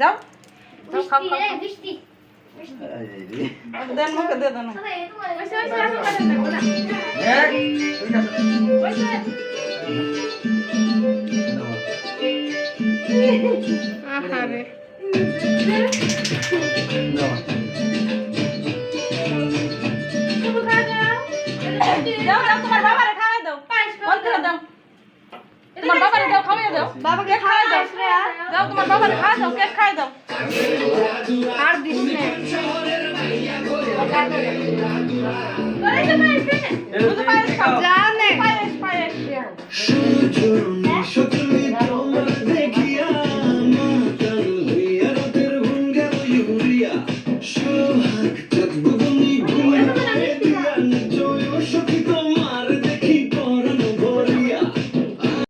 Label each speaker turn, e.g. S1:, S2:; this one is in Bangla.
S1: যাও।
S2: আহারে।
S1: যাও যাও তোমার বাবারে খাওয়াই দাও। ফোন করে দাও। তোমার বাবারে দাও খাওয়াই দাও।
S2: বাবাকে খাওয়াই দাও। শ্রেয়া
S1: তোমার বাবারে খাওয়াই দাও কেক খাওয়াই দাও।
S2: আর দিস